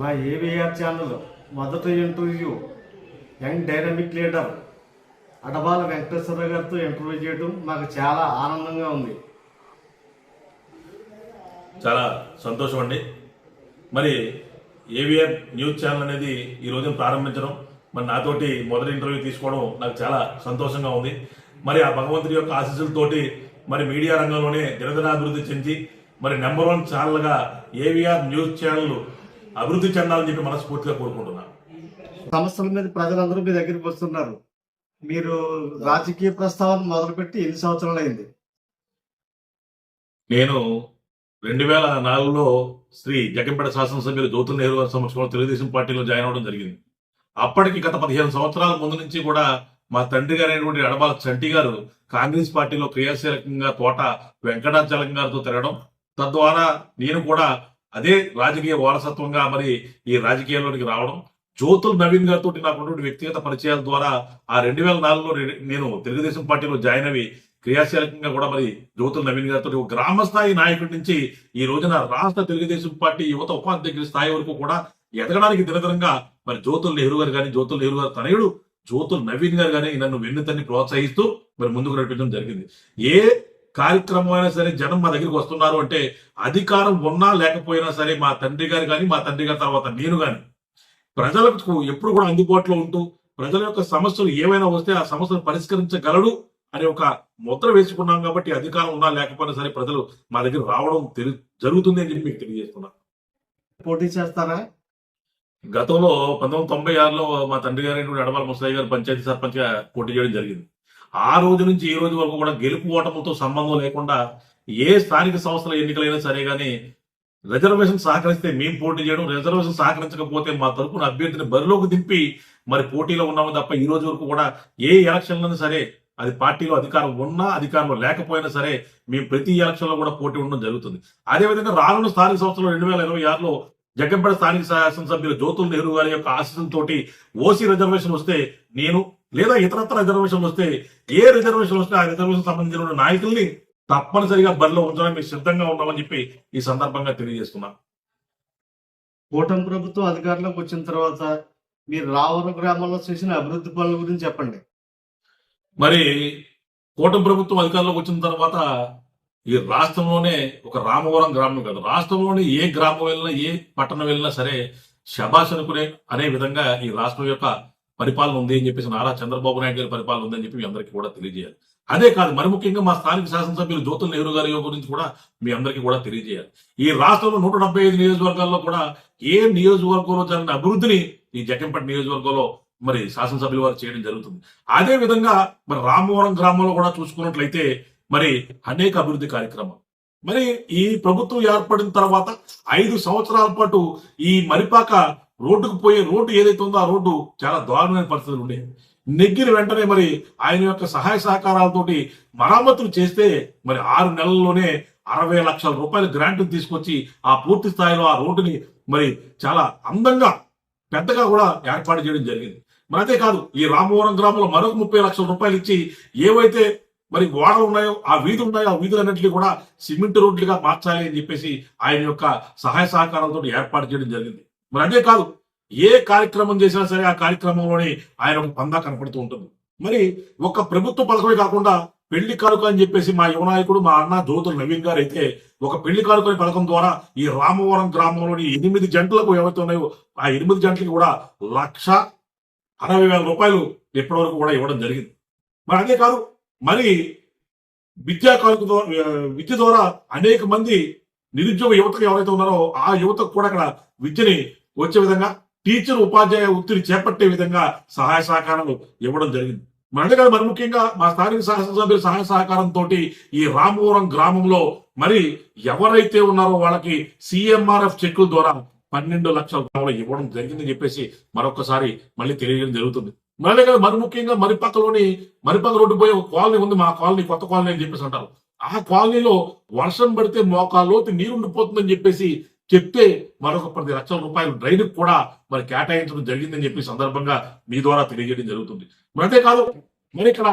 మా AVR channel మొదటి interview young dynamic leader Adabala Venkateswara గారితో ఇంటర్వ్యూ చేయడం మాకు చాలా ఆనందంగా ఉంది. చాలా సంతోషం అండి. మరి ఏవిఆర్ న్యూస్ ఛానల్ అనేది ఈ రోజు ప్రారంభించడం మరి నాతోటి మొదటి ఇంటర్వ్యూ తీసుకోవడం నాకు చాలా సంతోషంగా ఉంది. మరి ఆ భగవంతుడి యొక్క ఆశీస్సులతోటి మరి మీడియా రంగంలోనే దినదినాభివృద్ధి చెంది మరి నెంబర్ వన్ ఛానల్గా ఏవిఆర్ న్యూస్ ఛానల్ అభివృద్ధి చెందాలని చెప్పి మనస్ఫూర్తిగా కోరుకుంటున్నాను. సమస్యల మీద ప్రజలందరూ మీ దగ్గరికి వస్తున్నారు. మీరు రాజకీయ ప్రస్తావన మొదలుపెట్టి ఎన్ని సంవత్సరాలు అయింది? నేను రెండు వేల నాలుగులో శ్రీ జగంపేట శాసనసభ్యులు జ్యోతుల నెహ్రూ గారి సమక్షంలో తెలుగుదేశం పార్టీలో జాయిన్ అవ్వడం జరిగింది. అప్పటికి గత పదిహేను సంవత్సరాల ముందు నుంచి కూడా మా తండ్రి గారైనటువంటి అడబాల చంటి గారు కాంగ్రెస్ పార్టీలో క్రియాశీలకంగా తోట వెంకటాచలం గారితో తిరగడం తద్వారా నేను కూడా అదే రాజకీయ వారసత్వంగా మరి ఈ రాజకీయాల్లోనికి రావడం. జ్యోతుల్ నవీన్ గారితో నాకు వ్యక్తిగత పరిచయాల ద్వారా ఆ రెండు వేల నాలుగులో నేను తెలుగుదేశం పార్టీలో జాయిన్ అవి క్రియాశీలకంగా కూడా మరి జ్యోతుల నవీన్ గారితో ఒక గ్రామ స్థాయి నాయకుడి నుంచి ఈ రోజున రాష్ట్ర తెలుగుదేశం పార్టీ యువత ఉపాధ్యక్షుల స్థాయి వరకు కూడా ఎదగడానికి దినదనంగా మరి జ్యోతుల నెహ్రూ గారు కానీ జ్యోతుల నెహ్రూ గారు తనయుడు జ్యోతుల నవీన్ గారు కానీ నన్ను వెన్నుతన్ని ప్రోత్సహిస్తూ మరి ముందుకు నడిపించడం జరిగింది. ఏ కార్యక్రమం అయినా సరే జనం మా దగ్గరికి వస్తున్నారు అంటే అధికారం ఉన్నా లేకపోయినా సరే మా తండ్రి గారు కానీ మా తండ్రి గారి తర్వాత నేను కానీ ప్రజలకు ఎప్పుడు కూడా అందుబాటులో ఉంటూ ప్రజల యొక్క సమస్యలు ఏమైనా వస్తే ఆ సమస్యలు పరిష్కరించగలడు అనే ఒక ముద్ర వేసుకున్నాం కాబట్టి అధికారం ఉన్నా లేకపోయినా సరే ప్రజలు మా దగ్గర రావడం తెలి- జరుగుతుంది అని చెప్పి మీకు తెలియజేస్తున్నా. పోటీ చేస్తారా? గతంలో పంతొమ్మిది తొంభై ఆరులో మా తండ్రి గారైనటువంటి అడవాల ముసలయ్య గారు పంచాయతీ సర్పంచ్గా పోటీ చేయడం జరిగింది. ఆ రోజు నుంచి ఈ రోజు వరకు కూడా గెలుపు ఓటములతో సంబంధం లేకుండా ఏ స్థానిక సంస్థల ఎన్నికలైనా సరే కానీ రిజర్వేషన్ సహకరిస్తే మేము పోటీ చేయడం రిజర్వేషన్ సహకరించకపోతే మా తరపున అభ్యర్థిని బరిలోకి దింపి మరి పోటీలో ఉన్నాము తప్ప ఈ రోజు వరకు కూడా ఏ ఎలక్షన్లను సరే అది పార్టీలో అధికారం ఉన్నా అధికారంలో లేకపోయినా సరే మేము ప్రతి ఎలక్షన్లో కూడా పోటీ ఉండడం జరుగుతుంది. అదేవిధంగా రానున్న స్థానిక సంస్థలు రెండు వేల ఇరవై ఆరులో జగ్గంపేట స్థానిక శాసనసభ్యులు జ్యోతుల్ నెహ్రూ గారి యొక్క ఆశీస్సులతోటి ఓసీ రిజర్వేషన్ వస్తే నేను లేదా ఇతరత్ర రిజర్వేషన్ వస్తే ఏ రిజర్వేషన్ వస్తే ఆ రిజర్వేషన్ సంబంధించిన నాయకుల్ని తప్పనిసరిగా బరిలో ఉంచడానికి మేము సిద్ధంగా ఉన్నామని చెప్పి ఈ సందర్భంగా తెలియజేస్తున్నాం. కూటమి ప్రభుత్వం అధికారంలోకి వచ్చిన తర్వాత మీరు రావూరు గ్రామంలో చేసిన అభివృద్ధి పనుల గురించి చెప్పండి. మరి కూటమి ప్రభుత్వం అధికారంలోకి వచ్చిన తర్వాత ఈ రాష్ట్రంలోనే ఒక రామవరం గ్రామం కాదు. రాష్ట్రంలోనే ఏ గ్రామం వెళ్ళినా ఏ పట్టణం వెళ్ళినా సరే శబాష్ అనుకునే అనే విధంగా ఈ రాష్ట్రం యొక్క పరిపాలన ఉంది అని చెప్పేసి నారా చంద్రబాబు నాయుడు గారి పరిపాలన ఉంది అని చెప్పి మీ అందరికీ కూడా తెలియజేయాలి. అదే కాదు మరి ముఖ్యంగా మా స్థానిక శాసనసభ్యులు జ్యోతుల నెహ్రూ గారి గురించి కూడా మీ అందరికీ కూడా తెలియజేయాలి. ఈ రాష్ట్రంలో నూట డెబ్బై ఐదు నియోజకవర్గాల్లో కూడా ఏ నియోజకవర్గంలో జరిగిన అభివృద్ధిని ఈ జగ్గంపేట నియోజకవర్గంలో మరి శాసనసభ్యుల వారు చేయడం జరుగుతుంది. అదే విధంగా మరి రామవరం గ్రామంలో కూడా చూసుకున్నట్లయితే మరి అనేక అభివృద్ధి కార్యక్రమాలు. మరి ఈ ప్రభుత్వం ఏర్పడిన తర్వాత ఐదు సంవత్సరాల పాటు ఈ మరిపాక రోడ్డుకు పోయే రోడ్డు ఏదైతే ఉందో ఆ రోడ్డు చాలా దారుణమైన పరిస్థితులు ఉండేవి నెగ్గిన వెంటనే మరి ఆయన యొక్క సహాయ సహకారాలతోటి మరమ్మతులు చేస్తే మరి ఆరు నెలల్లోనే అరవై లక్షల రూపాయల గ్రాంట్ తీసుకొచ్చి ఆ పూర్తి స్థాయిలో ఆ రోడ్డుని మరి చాలా అందంగా పెద్దగా కూడా ఏర్పాటు చేయడం జరిగింది. మరి అదే కాదు ఈ రామవరం గ్రామంలో మరొక ముప్పై లక్షల రూపాయలు ఇచ్చి ఏవైతే మరి గోడలు ఉన్నాయో ఆ వీధులు ఉన్నాయో ఆ వీధులన్నింటినీ కూడా సిమెంట్ రోడ్లుగా మార్చాలి అని చెప్పేసి ఆయన యొక్క సహాయ సహకారాలతో ఏర్పాటు చేయడం జరిగింది. మరి అదే కాదు ఏ కార్యక్రమం చేసినా సరే ఆ కార్యక్రమంలోనే ఆయన ఒక పందా కనపడుతూ ఉంటుంది. మరి ఒక ప్రభుత్వ పథకమే కాకుండా పెళ్ళి కానుక అని చెప్పేసి మా యువనాయకుడు మా అన్న జ్యోతుల నవీన్ గారు అయితే ఒక పెళ్ళి కానుక పథకం ద్వారా ఈ రామవరం గ్రామంలోని ఎనిమిది జంటలకు ఏవైతే ఉన్నాయో ఆ ఎనిమిది జంటలకు కూడా లక్ష అరవై వేల రూపాయలు ఇప్పటి వరకు కూడా ఇవ్వడం జరిగింది. మరి అదే కాదు మరి విద్యా కానుక ద్వారా విద్య ద్వారా అనేక మంది నిరుద్యోగ యువతకు ఎవరైతే ఉన్నారో ఆ యువతకు కూడా అక్కడ విద్యని వచ్చే విధంగా టీచర్ ఉపాధ్యాయ ఒత్తిడి చేపట్టే విధంగా సహాయ సహకారాలు ఇవ్వడం జరిగింది. మరి కాదు మరి ముఖ్యంగా మా స్థానిక శాసనసభ్యుల సహాయ సహకారంతో ఈ రామవరం గ్రామంలో మరి ఎవరైతే ఉన్నారో వాళ్ళకి సిఎంఆర్ఎఫ్ చెక్కుల ద్వారా పన్నెండు లక్షల రూపాయలు ఇవ్వడం జరిగిందని చెప్పేసి మరొకసారి మళ్ళీ తెలియజేయడం జరుగుతుంది. మరి కదా మరి ముఖ్యంగా మరిపక్కలోని మరిపక్క రోడ్డు పోయే ఒక కాలనీ ఉంది మా కాలనీ కొత్త కాలనీ అని చెప్పేసి అంటారు. ఆ కాలనీలో వర్షం పడితే మోకాల్లోకి నీరు ఉండిపోతుందని చెప్పేసి చెప్తే మరొక పది లక్షల రూపాయలు డ్రైన్ కూడా మరి కేటాయించడం జరిగిందని చెప్పి సందర్భంగా మీ ద్వారా తెలియజేయడం జరుగుతుంది. మరి అంతేకాదు మరి ఇక్కడ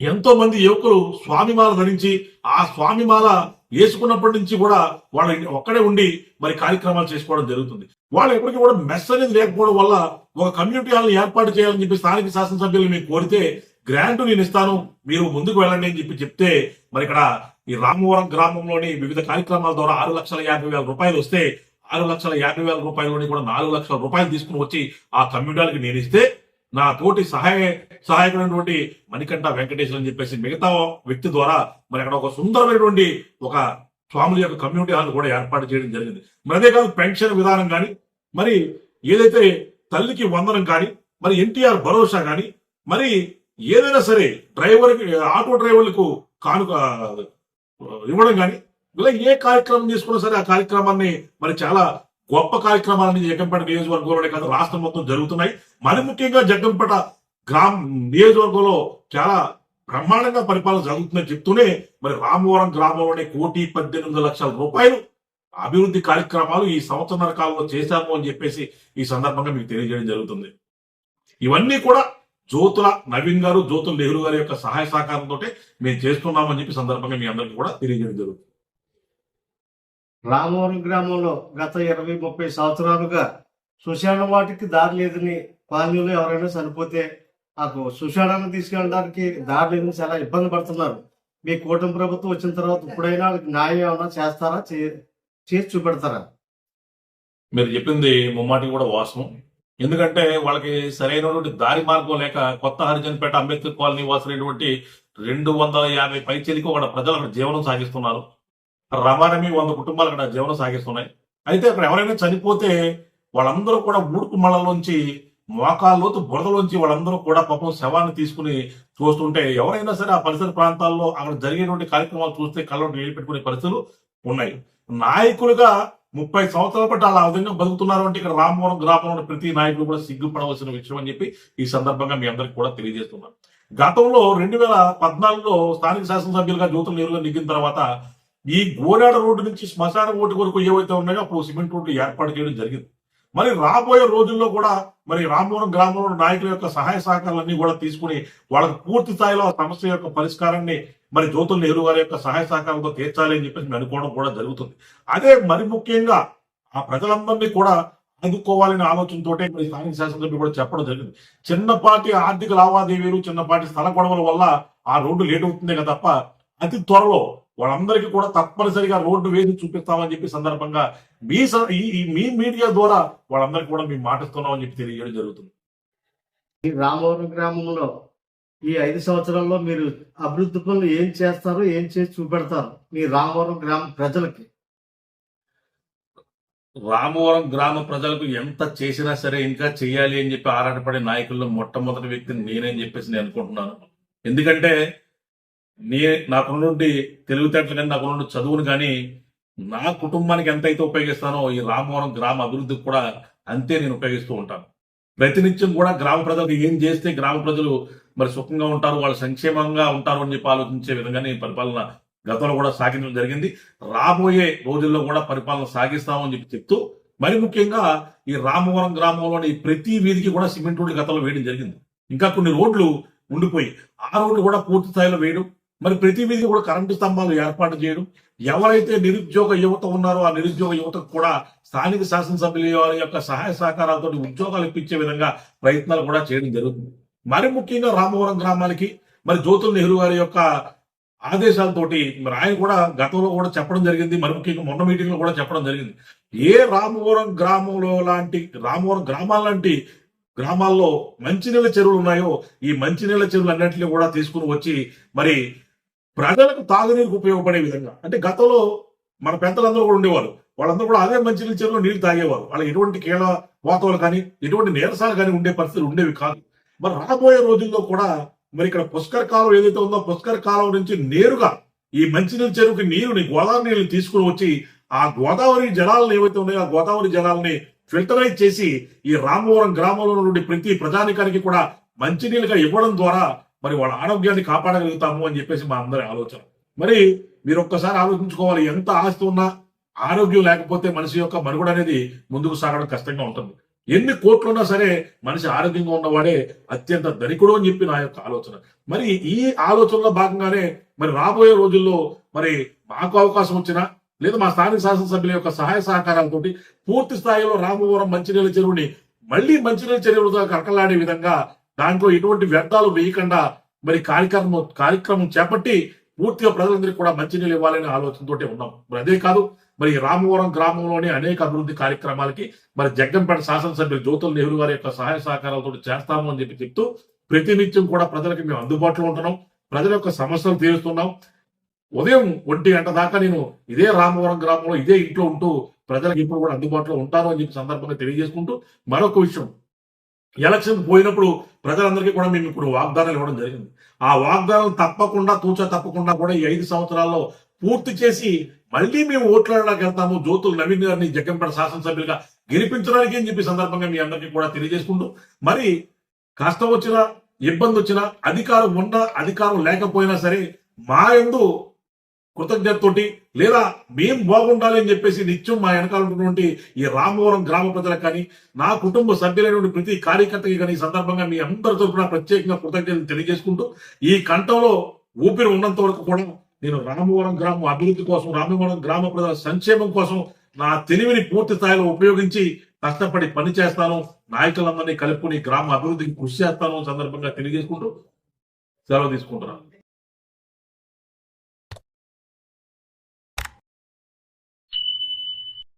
ఎంతో మంది యువకులు స్వామిమాల ధరించి ఆ స్వామిమాల వేసుకున్నప్పటి నుంచి కూడా వాళ్ళ ఒక్కడే ఉండి మరి కార్యక్రమాలు చేసుకోవడం జరుగుతుంది. వాళ్ళు ఎప్పటికీ కూడా మెస్ అనేది లేకపోవడం వల్ల ఒక కమ్యూనిటీ హాల్ని ఏర్పాటు చేయాలని చెప్పి స్థానిక శాసనసభ్యులు మీకు కోరితే గ్రాంట్ నేను ఇస్తాను మీరు ముందుకు వెళ్ళండి అని చెప్పి చెప్తే మరి ఇక్కడ ఈ రామవరం గ్రామంలోని వివిధ కార్యక్రమాల ద్వారా ఆరు లక్షల యాభై వేల రూపాయలు వస్తే ఆరు లక్షల యాభై వేల రూపాయలని కూడా నాలుగు లక్షల రూపాయలు తీసుకుని వచ్చి ఆ కమ్యూనిటీకి నేను ఇస్తే నా తోటి సహాయ సహాయకుడైనటువంటి మణికంఠ వెంకటేశ్వర అని చెప్పేసి మిగతా వ్యక్తి ద్వారా మరి అక్కడ ఒక సుందరమైనటువంటి ఒక స్వాముల యొక్క కమ్యూనిటీ హాల్ కూడా ఏర్పాటు చేయడం జరిగింది. మరి అదే కాదు పెన్షన్ విధానం కానీ మరి ఏదైతే తల్లికి వందనం కానీ మరి ఎన్టీఆర్ భరోసా కానీ మరి ఏదైనా సరే డ్రైవర్కి ఆటో డ్రైవర్లకు కానుక ఇవ్వడం కానీ ఇలా ఏ కార్యక్రమం తీసుకున్నా సరే ఆ కార్యక్రమాన్ని మరి చాలా గొప్ప కార్యక్రమాలని జగ్గంపేట నియోజకవర్గంలోనే కాదు రాష్ట్రం మొత్తం జరుగుతున్నాయి. మరి ముఖ్యంగా జగ్గంపేట గ్రామ నియోజకవర్గంలో చాలా బ్రహ్మాండంగా పరిపాలన జరుగుతుందని చెప్తూనే మరి రామవరం గ్రామంలోనే కోటి పద్దెనిమిది లక్షల రూపాయలు అభివృద్ధి కార్యక్రమాలు ఈ సంవత్సరాల కాలంలో చేశాము అని చెప్పేసి ఈ సందర్భంగా మీకు తెలియజేయడం జరుగుతుంది. ఇవన్నీ కూడా జ్యోతుల నవీన్ గారు జ్యోతుల నెహ్రూ గారి యొక్క సహాయ సహకారంతో మేము చేస్తున్నామని చెప్పి సందర్భంగా మీ అందరికీ కూడా తెలియజేయడం జరుగుతుంది. రామవరం గ్రామంలో గత ఇరవై ముప్పై సంవత్సరాలుగా శ్మశాన వాటికి దారి లేదని కాలనీలో ఎవరైనా చనిపోతే ఆ శ్మశానాన్ని తీసుకెళ్ళడానికి దారి లేదని చాలా ఇబ్బంది పడుతున్నారు. మీ కూటమి ప్రభుత్వం వచ్చిన తర్వాత ఇప్పుడైనా వాళ్ళకి న్యాయం ఏమైనా చేస్తారా? చే- చేసి చూపెడతారా? మీరు చెప్పింది ముమ్మాటి కూడా వాస్తవం. ఎందుకంటే వాళ్ళకి సరైనటువంటి దారి మార్గం లేక కొత్త హరిజన్పేట అంబేద్కర్ కాలనీ వాసులైనటువంటి రెండు వందల యాభై పైచేదికి ఒక ప్రజలు అక్కడ జీవనం సాగిస్తున్నారు. రమారమి వంద కుటుంబాలు అక్కడ జీవనం సాగిస్తున్నాయి. అయితే అక్కడ ఎవరైనా చనిపోతే వాళ్ళందరూ కూడా ఊడుకు మళ్ళలోంచి మోకాల్లోతు బురదలోంచి వాళ్ళందరూ కూడా పాపం శవాన్ని తీసుకుని చూస్తుంటే ఎవరైనా సరే ఆ పరిసర ప్రాంతాల్లో అక్కడ జరిగేటువంటి కార్యక్రమాలు చూస్తే కళ్ళలో నీళ్ళు పెట్టుకునే పరిస్థితులు ఉన్నాయి. నాయకులుగా ముప్పై సంవత్సరాల పాటు అలా ఆ విధంగా బతుకుతున్నారు అంటే ఇక్కడ రామవరం గ్రామంలో ప్రతి నాయకులు కూడా సిగ్గుపడవలసిన విషయం అని చెప్పి ఈ సందర్భంగా మీ అందరికి కూడా తెలియజేస్తున్నాను గతంలో రెండు వేల పద్నాలుగులో స్థానిక శాసనసభ్యులుగా జ్యోతులు నేరుగా నెగ్గిన తర్వాత ఈ గోడాడ రోడ్డు నుంచి శ్మశాన ఓటు వరకు ఏవైతే ఉన్నాయో అప్పుడు సిమెంట్ రోడ్డు ఏర్పాటు చేయడం జరిగింది. మరి రాబోయే రోజుల్లో కూడా మరి రామవరం గ్రామంలో నాయకుల యొక్క సహాయ సహకారాలన్నీ కూడా తీసుకుని వాళ్ళకు పూర్తి స్థాయిలో ఆ సమస్య యొక్క పరిష్కారాన్ని మరి జ్యోతుల నెహ్రూ గారి యొక్క సహాయ సహకారంతో తీర్చాలి అని చెప్పేసి మేము అనుకోవడం కూడా జరుగుతుంది. అదే మరి ముఖ్యంగా ఆ ప్రజలందరినీ కూడా అందుకోవాలనే ఆలోచనతో మరి స్థానిక శాసనసభ్యులు కూడా చెప్పడం జరిగింది. చిన్నపాటి ఆర్థిక లావాదేవీలు చిన్నపాటి స్థల గొడవల వల్ల ఆ రోడ్డు లేట్ అవుతుంది కదా తప్ప అతి త్వరలో వాళ్ళందరికీ కూడా తప్పనిసరిగా రోడ్డు వేసి చూపిస్తామని చెప్పి సందర్భంగా మీ స- ఈ మీ మీడియా ద్వారా వాళ్ళందరికీ కూడా మేము మాటిస్తున్నామని చెప్పి తెలియజేయడం జరుగుతుంది. రామవరం గ్రామంలో ఈ ఐదు సంవత్సరాల్లో మీరు అభివృద్ధి పనులు ఏం చేస్తారు ఏం చేసి చూపెడతారు మీ రామవరం గ్రామ ప్రజలకి? రామవరం గ్రామ ప్రజలకు ఎంత చేసినా సరే ఇంకా చేయాలి అని చెప్పి ఆరాటపడే నాయకుల్లో మొట్టమొదటి వ్యక్తిని నేనేం చెప్పేసి నేను అనుకుంటున్నాను. ఎందుకంటే నే నాకున్నటువంటి తెలివితేటలు కానీ నాకున్న చదువును కానీ నా కుటుంబానికి ఎంతైతే ఉపయోగిస్తానో ఈ రామవరం గ్రామ అభివృద్ధికి కూడా అంతే నేను ఉపయోగిస్తూ ఉంటాను. ప్రతినిత్యం కూడా గ్రామ ప్రజలకు ఏం చేస్తే గ్రామ ప్రజలు మరి సుఖంగా ఉంటారు వాళ్ళు సంక్షేమంగా ఉంటారు అని చెప్పి ఆలోచించే విధంగానే ఈ పరిపాలన గతంలో కూడా సాగించడం జరిగింది. రాబోయే రోజుల్లో కూడా పరిపాలన సాగిస్తామని చెప్పి చెప్తూ మరి ముఖ్యంగా ఈ రామవరం గ్రామంలోని ప్రతి వీధికి కూడా సిమెంట్ రోడ్లు గతంలో వేయడం జరిగింది. ఇంకా కొన్ని రోడ్లు ఉండిపోయి ఆ రోడ్లు కూడా పూర్తి స్థాయిలో వేయడం మరి ప్రతి వీధికి కూడా కరెంటు స్తంభాలు ఏర్పాటు చేయడం ఎవరైతే నిరుద్యోగ యువత ఉన్నారో ఆ నిరుద్యోగ యువతకు కూడా స్థానిక శాసనసభ్యుల యొక్క సహాయ సహకారాలతో ఉద్యోగాలు ఇప్పించే విధంగా ప్రయత్నాలు కూడా చేయడం జరుగుతుంది. మరి ముఖ్యంగా రామవరం గ్రామానికి మరి జ్యోతుల నెహ్రూ గారి యొక్క ఆదేశాలతోటి మరి ఆయన కూడా గతంలో కూడా చెప్పడం జరిగింది మరి ముఖ్యంగా మొన్న మీటింగ్లో కూడా చెప్పడం జరిగింది. ఏ రామవరం గ్రామంలో లాంటి రామవరం గ్రామాల లాంటి గ్రామాల్లో మంచినీళ్ళ చెరువులు ఉన్నాయో ఈ మంచినీళ్ళ చెరువులు అన్నింటినీ కూడా తీసుకుని వచ్చి మరి ప్రజలకు తాగునీరుకు ఉపయోగపడే విధంగా అంటే గతంలో మన పెద్దలందరూ కూడా ఉండేవారు వాళ్ళందరూ కూడా అదే మంచినీళ్ళ చెరువులో నీళ్ళు తాగేవారు వాళ్ళకి ఎటువంటి కీళ్ళ వాతావరణం కానీ ఎటువంటి నీరసాలు కానీ ఉండే పరిస్థితులు ఉండేవి కాదు. మరి రాబోయే రోజుల్లో కూడా మరి ఇక్కడ పుష్కర్ కాలం ఏదైతే ఉందో పుష్కర్ కాలం నుంచి నేరుగా ఈ మంచినీళ్ళ చెరువుకి నీరుని గోదావరి నీళ్ళు తీసుకుని వచ్చి ఆ గోదావరి జలాలను ఏవైతే ఉన్నాయో ఆ గోదావరి జలాలని ఫిల్టరైజ్ చేసి ఈ రామవరం గ్రామంలో నుండి ప్రతి ప్రజానికానికి కూడా మంచినీళ్ళుగా ఇవ్వడం ద్వారా మరి వాళ్ళ ఆరోగ్యాన్ని కాపాడగలుగుతాము అని చెప్పేసి మా అందరి ఆలోచన. మరి మీరు ఒక్కసారి ఆలోచించుకోవాలి ఎంత ఆస్తి ఉన్నా ఆరోగ్యం లేకపోతే మనిషి యొక్క మనుగడ అనేది ముందుకు సాగడం కష్టంగా ఉంటుంది. ఎన్ని కోట్లున్నా సరే మనిషి ఆరోగ్యంగా ఉన్నవాడే అత్యంత ధనికుడు అని చెప్పి నా యొక్క ఆలోచన. మరి ఈ ఆలోచనలో భాగంగానే మరి రాబోయే రోజుల్లో మరి మాకు అవకాశం వచ్చినా లేదా మా స్థానిక శాసనసభ్యుల యొక్క సహాయ సహకారాలతోటి పూర్తి స్థాయిలో రామవరం మంచినీళ్ళ చెరువుని మళ్ళీ మంచినీళ్ళ చెరువులతో కరకలాడే విధంగా దాంట్లో ఎటువంటి వ్యర్థాలు వేయకుండా మరి కార్యక్రమం కార్యక్రమం చేపట్టి పూర్తిగా ప్రజలందరికీ కూడా మంచినీళ్ళు ఇవ్వాలనే ఆలోచనతోటే ఉన్నాం. మరి అదే కాదు మరి రామవరం గ్రామంలోని అనేక అభివృద్ధి కార్యక్రమాలకి మరి జగ్గంపేట శాసనసభ్యులు జ్యోతుల నెహ్రూ గారి యొక్క సహాయ సహకారాలతో చేస్తాము అని చెప్పి చెప్తూ ప్రతినిత్యం కూడా ప్రజలకు మేము అందుబాటులో ఉంటున్నాం. ప్రజల యొక్క సమస్యలు తీరుస్తున్నాం. ఉదయం ఒంటి గంట దాకా నేను ఇదే రామవరం గ్రామంలో ఇదే ఇంట్లో ఉంటూ ప్రజలకు ఇప్పుడు కూడా అందుబాటులో ఉంటాను అని చెప్పి సందర్భంగా తెలియజేసుకుంటూ మరొక విషయం ఎలక్షన్ పోయినప్పుడు ప్రజలందరికీ కూడా మేము ఇప్పుడు వాగ్దానాలు ఇవ్వడం జరిగింది. ఆ వాగ్దానం తప్పకుండా తూచా తప్పకుండా కూడా ఈ ఐదు సంవత్సరాల్లో పూర్తి చేసి మళ్ళీ మేము ఓట్లాడడానికి వెళ్తాము. జ్యోతులు నవీన్ గారిని జగ్గంపేట శాసనసభ్యులుగా గెలిపించడానికి అని చెప్పి సందర్భంగా మీ అందరికీ కూడా తెలియజేసుకుంటూ మరి కష్టం వచ్చినా ఇబ్బంది వచ్చినా అధికారం ఉన్నా అధికారం లేకపోయినా సరే మా ఎందు కృతజ్ఞతతోటి లేదా మేం బాగుండాలి అని చెప్పేసి నిత్యం మా వెనకాల ఉన్నటువంటి ఈ రామవరం గ్రామ ప్రజలకు కానీ నా కుటుంబ సభ్యులైనటువంటి ప్రతి కార్యకర్తకి కానీ ఈ సందర్భంగా మీ అందరి తరఫున ప్రత్యేకంగా కృతజ్ఞతలు తెలియజేసుకుంటూ ఈ కంఠంలో ఊపిరి ఉన్నంత వరకు కూడా నేను రామవరం గ్రామం అభివృద్ధి కోసం రామవరం గ్రామ ప్రజల సంక్షేమం కోసం నా తెలివిని పూర్తి స్థాయిలో ఉపయోగించి కష్టపడి పని చేస్తాను నాయకులందరినీ కలుపుకుని గ్రామ అభివృద్ధికి కృషి చేస్తాను సందర్భంగా తెలియజేసుకుంటూ సెలవు తీసుకుంటున్నాను.